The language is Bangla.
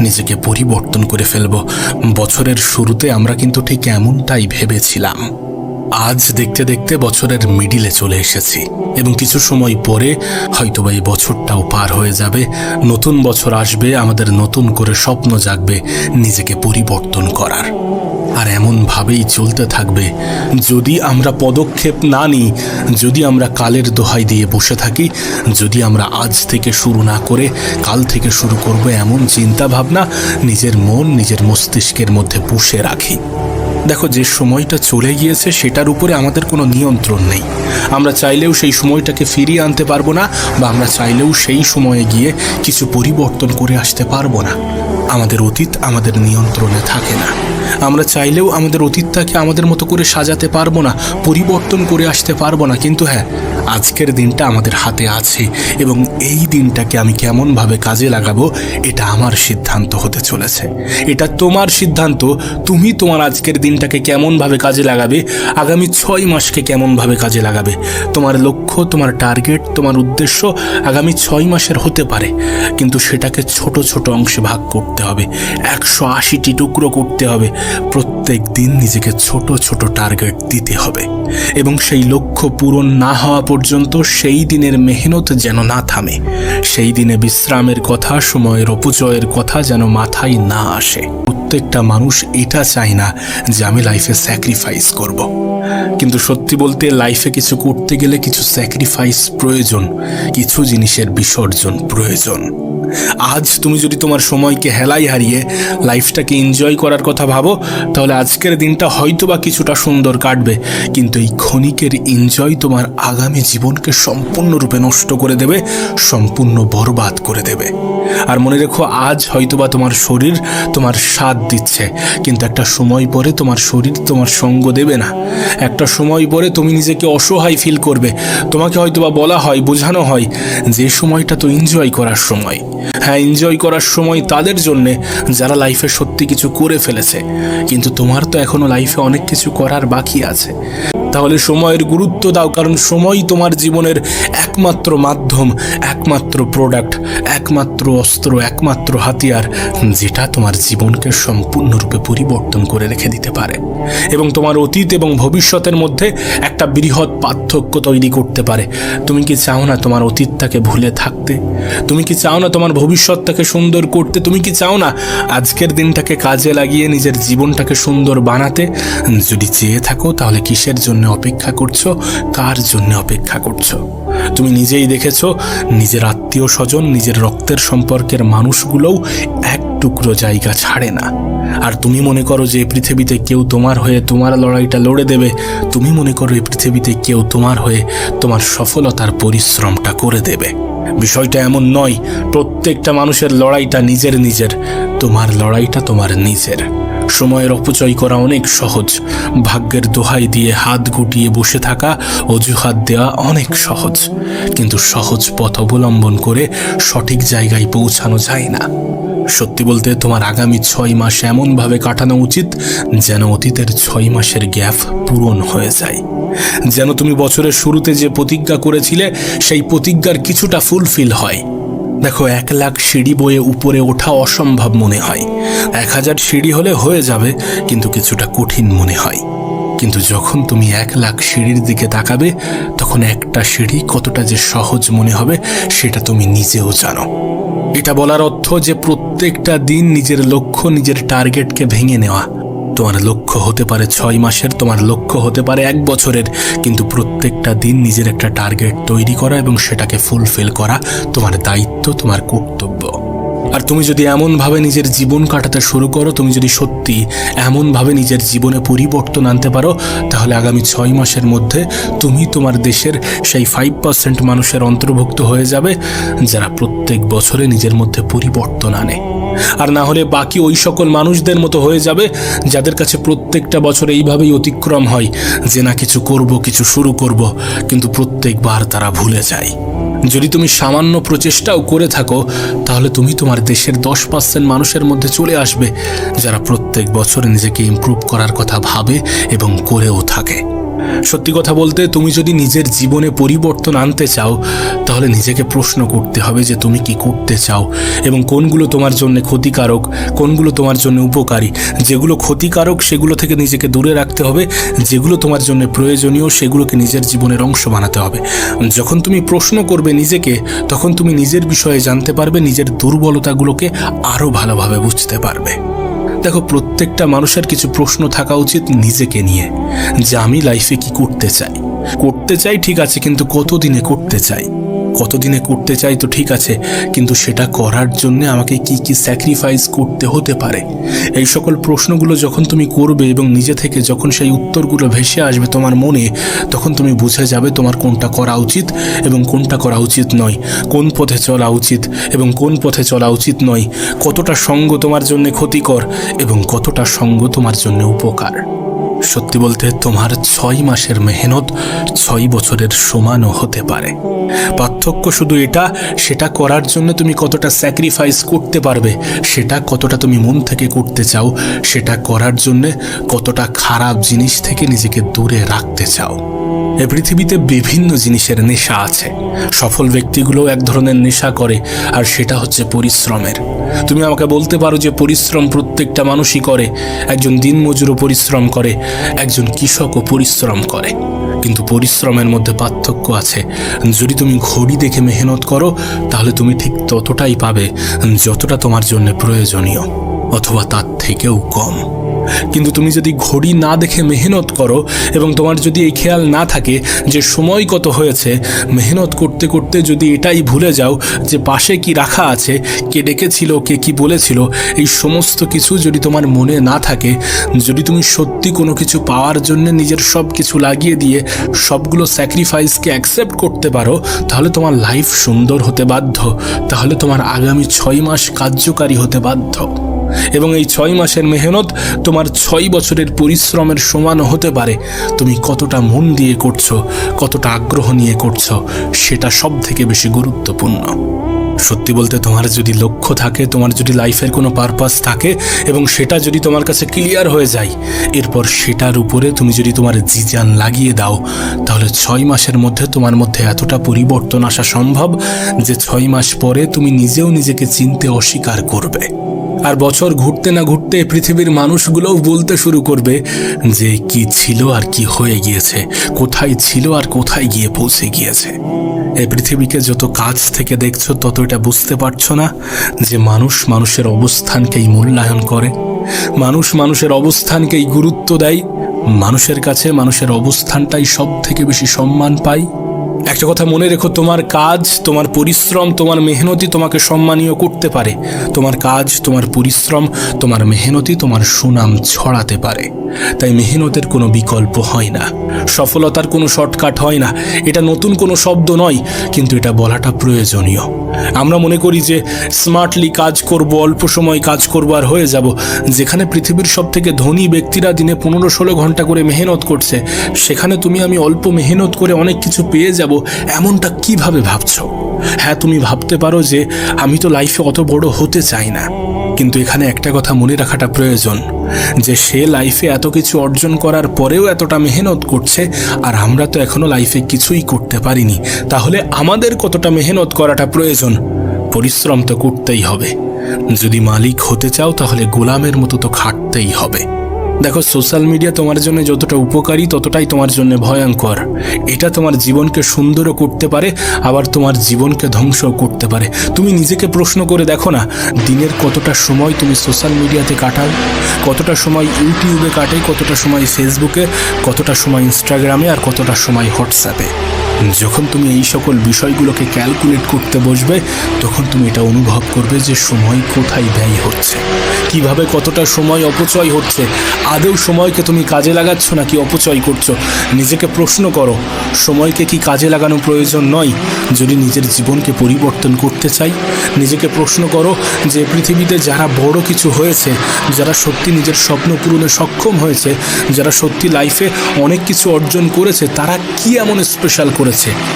নিজেকে পরিবর্তন করে ফেলব। বছরের শুরুতে আমরা কিন্তু ঠিক এমনটাই ভেবেছিলাম। আজ দেখতে দেখতে বছরের মিডিলে চলে এসেছি এবং কিছু সময় পরে হয়তোবা এই বছরটাও পার হয়ে যাবে। নতুন বছর আসবে, আমাদের নতুন করে স্বপ্ন জাগবে নিজেকে পরিবর্তন করার। আর এমনভাবেই চলতে থাকবে। যদি আমরা পদক্ষেপ না নিই, যদি আমরা কালের দোহাই দিয়ে বসে থাকি, যদি আমরা আজ থেকে শুরু না করে কাল থেকে শুরু করব এমন চিন্তা ভাবনা নিজের মন, নিজের মস্তিষ্কের মধ্যে পুষে রাখি। দেখো, যে সময়টা চলে গিয়েছে সেটার উপরে আমাদের কোনো নিয়ন্ত্রণ নেই। আমরা চাইলেও সেই সময়টাকে ফিরিয়ে আনতে পারব না বা আমরা চাইলেও সেই সময়ে গিয়ে কিছু পরিবর্তন করে আসতে পারব না। আমাদের অতীত আমাদের নিয়ন্ত্রণে থাকে না। আমরা চাইলেও আমাদের অতীতটাকে আমাদের মতো করে সাজাতে পারব না, পরিবর্তন করে আসতে পারব না। কিন্তু হ্যাঁ আজকের দিনটা আমাদের হাতে আছে এবং এই দিনটাকে আমি কেমনভাবে কাজে লাগাবো, এটা আমার সিদ্ধান্ত হতে চলেছে। এটা তোমার সিদ্ধান্ত, তুমি তোমার আজকের দিনটাকে কেমনভাবে কাজে লাগাবে, আগামী ছয় মাসকে কেমনভাবে কাজে লাগাবে, তোমার লক্ষ্য, তোমার টার্গেট, তোমার উদ্দেশ্য আগামী ছয় মাসের হতে পারে। কিন্তু সেটাকে ছোট ছোট অংশে ভাগ করতে হবে, একশো আশিটি টুকরো করতে হবে, প্রত্যেক দিন নিজেকে ছোট ছোট টার্গেট দিতে হবে। এবং সেই লক্ষ্য পূরণ না হওয়া পর্যন্ত সেই দিনের মেহনত যেন না থামে, সেই দিনে বিশ্রামের কথা, সময়ের অপচয়ের কথা যেন মাথায় না আসে প্রত্যেকটা মানুষ এটা চায় না যে আমি লাইফে স্যাক্রিফাইস করব। কিন্তু সত্যি বলতে লাইফে কিছু করতে গেলে কিছু স্যাক্রিফাইস প্রয়োজন, কিছু জিনিসের বিসর্জন প্রয়োজন। আজ তুমি যদি তোমার সময়কে হেলাই হারিয়ে লাইফটাকে এনজয় করার কথা ভাবো, তাহলে আজকের দিনটা হয়তো বা কিছুটা সুন্দর কাটবে, কিন্তু এই ক্ষণিকের এনজয় তোমার আগামী জীবনকে সম্পূর্ণরূপে নষ্ট করে দেবে, সম্পূর্ণ বরবাদ করে দেবে। আর মনে রেখো, আজ হয়তোবা তোমার শরীর তোমার স্বাদ দিচ্ছে, কিন্তু একটা সময় পরে তোমার শরীর তোমার সঙ্গ দেবে না। একটা সময় পরে তুমি নিজেকে অসহায় ফিল করবে। তোমাকে হয়তোবা বলা হয়, বোঝানো হয়, যে সময়টা তো এনজয় করার সময়। হ্যাঁ এনজয় করার সময় তাদের জন্যে যারা লাইফে সত্যি কিছু করে ফেলেছে, কিন্তু তোমার তো এখনও লাইফে অনেক কিছু করার বাকি আছে। তাহলে সময়ের গুরুত্ব দাও, কারণ সময় তোমার জীবনের একমাত্র মাধ্যম, একমাত্র প্রোডাক্ট একমাত্র অস্ত্র, একমাত্র হাতিয়ার, যেটা তোমার জীবনকে সম্পূর্ণরূপে পরিবর্তন করে রেখে দিতে পারে। এবং তোমার অতীত এবং ভবিষ্যতের মধ্যে একটা বৃহৎ পার্থক্য তৈরি করতে পারে। তুমি কি চাও না তোমার অতীতটাকে ভুলে থাকতে? তুমি কি চাও না তোমার ভবিষ্যৎটাকে সুন্দর করতে? তুমি কি চাও না আজকের দিনটাকে কাজে লাগিয়ে নিজের জীবনটাকে সুন্দর বানাতে? যদি চেয়ে থাকো তাহলে কিসের জন্য অপেক্ষা করছ? কার জন্য অপেক্ষা করছ? তুমি নিজেই দেখেছ, নিজের আত্মীয় স্বজন, নিজের রক্তের সম্পর্কের মানুষগুলোও এক টুকরো জায়গা ছাড়ে না। আর তুমি মনে করো যে পৃথিবীতে কেউ তোমার হয়ে তোমার লড়াইটা লড়ে দেবে। তুমি মনে করো এই পৃথিবীতে কেউ তোমার হয়ে তোমার সফলতার পরিশ্রমটা করে দেবে। বিষয়টা এমন নয়, প্রত্যেকটা মানুষের লড়াইটা নিজের নিজের। তোমার লড়াইটা তোমার নিজের। সময়ের অপচয় করা অনেক সহজ। ভাগ্যের দোহাই দিয়ে হাত গুটিয়ে বসে থাকা অজুহাত দেওয়া অনেক সহজ। কিন্তু সহজ পথ অবলম্বন করে সঠিক জায়গায় পৌঁছানো যায় না। সত্যি বলতে তোমার আগামী ছয় মাস এমনভাবে কাটানো উচিত যেন অতীতের ছয় মাসের গ্যাপ পূরণ হয়ে যায়। যেন তুমি বছরের শুরুতে যে প্রতিজ্ঞা করেছিলে, সেই প্রতিজ্ঞার কিছুটা ফুলফিল হয়। দেখো, এক লাখ সিঁড়ি বয়ে উপরে ওঠা অসম্ভব মনে হয়। এক হাজার সিঁড়ি হলে হয়ে যাবে, কিন্তু কিছুটা কঠিন মনে হয়। কিন্তু যখন তুমি এক লাখ সিঁড়ির দিকে তাকাবে, তখন একটা সিঁড়ি কতটা যে সহজ মনে হবে, সেটা তুমি নিজেও জানো। এটা বলার অর্থ যে প্রত্যেকটা দিন নিজের লক্ষ্য, নিজের টার্গেটকে ভেঙে নেওয়া। তোমার লক্ষ্য হতে পারে ছয় মাসের, তোমার লক্ষ্য হতে পারে এক বছরের। কিন্তু প্রত্যেকটা দিন নিজের একটা টার্গেট তৈরি করা এবং সেটাকে ফুলফিল করা তোমার দায়িত্ব, তোমার কর্তব্য। আর তুমি যদি এমনভাবে নিজের জীবন কাটাতে শুরু করো, তুমি যদি সত্যি এমনভাবে নিজের জীবনে পরিবর্তন আনতে পারো, তাহলে আগামী ছয় মাসের মধ্যে তুমি তোমার দেশের সেই ফাইভ পার্সেন্ট মানুষের অন্তর্ভুক্ত হয়ে যাবে, যারা প্রত্যেক বছরে নিজের মধ্যে পরিবর্তন আনে। আর না হলে বাকি ওই সকল মানুষদের মতো হয়ে যাবে যাদের কাছে প্রত্যেকটা বছর এইভাবেই অতিক্রম হয়। যে না কিছু করব, কিছু শুরু করব, কিন্তু প্রত্যেকবার তারা ভুলে যায়। যদি তুমি সামান্য প্রচেষ্টাও করে থাকো, তাহলে তুমি তোমার দেশের দশ পার্সেন্ট মানুষের মধ্যে চলে আসবে, যারা প্রত্যেক বছর নিজেকে ইমপ্রুভ করার কথা ভাবে এবং করেও থাকে। সত্যি কথা বলতে, তুমি যদি নিজের জীবনে পরিবর্তন আনতে চাও, তাহলে নিজেকে প্রশ্ন করতে হবে যে তুমি কি করতে চাও এবং কোনগুলো তোমার জন্য ক্ষতিকারক, কোনগুলো তোমার জন্য উপকারী। যেগুলো ক্ষতিকারক, সেগুলো থেকে নিজেকে দূরে রাখতে হবে, যেগুলো তোমার জন্য প্রয়োজনীয়, সেগুলোকে নিজের জীবনের অংশ বানাতে হবে। যখন তুমি প্রশ্ন করবে নিজেকে, তখন তুমি নিজের বিষয়ে জানতে পারবে, নিজের দুর্বলতাগুলোকে আরও ভালোভাবে বুঝতে পারবে। দেখো, প্রত্যেকটা মানুষের কিছু প্রশ্ন থাকা উচিত নিজেকে নিয়ে, যে আমি লাইফে কি করতে চাই? করতে চাই ঠিক আছে, কিন্তু কতদিনে করতে চাই? কতদিনে করতে চাই তো ঠিক আছে, কিন্তু সেটা করার জন্য আমাকে কি কি স্যাক্রিফাইস করতে হতে পারে? এই সকল প্রশ্নগুলো যখন তুমি করবে এবং নিজে থেকে যখন সেই উত্তরগুলো ভেসে আসবে তোমার মনে, তখন তুমি বুঝে যাবে তোমার কোনটা করা উচিত এবং কোনটা করা উচিত নয়। কোন পথে চলা উচিত এবং কোন পথে চলা উচিত নয়। কতটা সঙ্গ তোমার জন্য ক্ষতিকর এবং কতটা সঙ্গ তোমার জন্য উপকার। সত্যি বলতে তোমার ছয় মাসের মেহনত ছয় বছরের সমানও হতে পারে। পার্থক্য শুধু এটা, সেটা করার জন্য তুমি কতটা স্যাক্রিফাইস করতে পারবে, সেটা কতটা তুমি মন থেকে করতে চাও, সেটা করার জন্যে কতটা খারাপ জিনিস থেকে নিজেকে দূরে রাখতে চাও। এ পৃথিবীতে বিভিন্ন জিনিসের নেশা আছে। সফল ব্যক্তিগুলো এক ধরনের নেশা করে, আর সেটা হচ্ছে পরিশ্রমের। তুমি আমাকে বলতে পারো যে পরিশ্রম প্রত্যেকটা মানুষই করে, একজন দিনমজুরও পরিশ্রম করে, একজন কৃষকও পরিশ্রম করে। কিন্তু পরিশ্রমের মধ্যে পার্থক্য আছে। যদি তুমি ঘড়ি দেখে মেহনত করো, তাহলে তুমি ঠিক ততটাই পাবে, যতটা তোমার জন্য প্রয়োজনীয়, অথবা তার থেকেও কম। কিন্তু তুমি যদি ঘড়ি না দেখে মেহনত করো এবং তোমার যদি এই খেয়াল না থাকে যে সময় কত হয়েছে, মেহনত করতে করতে যদি এটাই ভুলে যাও যে পাশে কি রাখা আছে, কে ডেকেছিল, কে কি বলেছিল, এই সমস্ত কিছু যদি তোমার মনে না থাকে, যদি তুমি সত্যি কোনো কিছু পাওয়ার জন্য নিজের সব কিছু লাগিয়ে দিয়ে সবগুলো স্যাক্রিফাইসকে অ্যাকসেপ্ট করতে পারো, তাহলে তোমার লাইফ সুন্দর হতে বাধ্য। তাহলে তোমার আগামী ছয় মাস কার্যকারী হতে বাধ্য। এবং এই ছয় মাসের মেহনত তোমার ছয় বছরের পরিশ্রমের সমান হতে পারে। তুমি কতটা মন দিয়ে করছ, কতটা আগ্রহ নিয়ে করছ, সেটা সব থেকে বেশি গুরুত্বপূর্ণ। সত্যি বলতে তোমার যদি লক্ষ্য থাকে, তোমার যদি লাইফের কোনো পারপাস থাকে এবং সেটা যদি তোমার কাছে ক্লিয়ার হয়ে যায়, এরপর সেটার উপরে তুমি যদি তোমার জিজান লাগিয়ে দাও, তাহলে ছয় মাসের মধ্যে তোমার মধ্যে এতটা পরিবর্তন আসা সম্ভব যে ছয় মাস পরে তুমি নিজেও নিজেকে চিনতে অস্বীকার করবে। আর বছর ঘুরতে না ঘুরতে পৃথিবীর মানুষগুলোও বলতে শুরু করবে যে কি ছিল আর কি হয়ে গিয়েছে, কোথায় ছিল আর কোথায় গিয়ে পৌঁছে গিয়েছে। এই পৃথিবীকে যত কাছ থেকে দেখছ তত এটা বুঝতে পারছ না যে মানুষ মানুষের অবস্থানকেই মূল্যায়ন করে। মানুষ মানুষের অবস্থানকেই গুরুত্ব দেয়। মানুষের কাছে মানুষের অবস্থানটাই সব থেকে বেশি সম্মান পায়। একটা কথা মনে রেখো, তোমার কাজ, তোমার পরিশ্রম, তোমার মেহনতি তোমাকে সম্মানীয় করতে পারে। তোমার কাজ, তোমার পরিশ্রম, তোমার মেহনতি তোমার সুনাম ছড়াতে পারে। তাই মেহনতের কোনো বিকল্প হয় না। সফলতার কোনো শর্টকাট হয় না। এটা নতুন কোনো শব্দ নয়, কিন্তু এটা বলাটা প্রয়োজনীয়। আমরা মনে করি যে স্মার্টলি কাজ করব, অল্প সময় কাজ করব আর হয়ে যাব। যেখানে পৃথিবীর সব থেকে ধনী ব্যক্তিরা দিনে পনেরো ষোলো ঘণ্টা করে মেহনত করছে, সেখানে তুমি আমি অল্প মেহনত করে অনেক কিছু পেয়ে যাব। এমনটা কীভাবে ভাবছ? হ্যাঁ তুমি ভাবতে পারো যে আমি তো লাইফে অত বড় হতে চাই না। কিন্তু এখানে একটা কথা মনে রাখাটা প্রয়োজন, যে সে লাইফে এত কিছু অর্জন করার পরেও এতটা মেহনত করছে, আর আমরা তো এখনও লাইফে কিছুই করতে পারিনি। তাহলে আমাদের কতটা মেহনত করাটা প্রয়োজন? পরিশ্রম তো করতেই হবে। যদি মালিক হতে চাও, তাহলে গোলামের মতো তো খাটতেই হবে। দেখো সোশ্যাল মিডিয়া তোমার জন্য যতটা উপকারী, ততটাই তোমার জন্য ভয়ঙ্কর। এটা তোমার জীবনকে সুন্দরও করতে পারে, আবার তোমার জীবনকে ধ্বংসও করতে পারে। তুমি নিজেকে প্রশ্ন করে দেখো না, দিনের কতটা সময় তুমি সোশ্যাল মিডিয়াতে কাটাও? কতটা সময় ইউটিউবে কাটে, কতটা সময় ফেসবুকে কতটা সময় ইনস্টাগ্রামে আর কতটা সময় হোয়াটসঅ্যাপে যখন তুমি এই সকল বিষয়গুলোকে ক্যালকুলেট করতে বসবে, তখন তুমি এটা অনুভব করবে যে সময় কোথায় ব্যয় হচ্ছে। কীভাবে কতটা সময় অপচয় হচ্ছে? আদৌ সময়কে তুমি কাজে লাগাচ্ছ নাকি অপচয় করছ? নিজেকে প্রশ্ন করো, সময়কে কি কাজে লাগানো প্রয়োজন নয়? যদি নিজের জীবনকে পরিবর্তন করতে চাই, নিজেকে প্রশ্ন করো যে পৃথিবীতে যারা বড় কিছু হয়েছে, যারা সত্যি নিজের স্বপ্ন পূরণে সক্ষম হয়েছে, যারা সত্যি লাইফে অনেক কিছু অর্জন করেছে, তারা কি এমন স্পেশাল করেছে।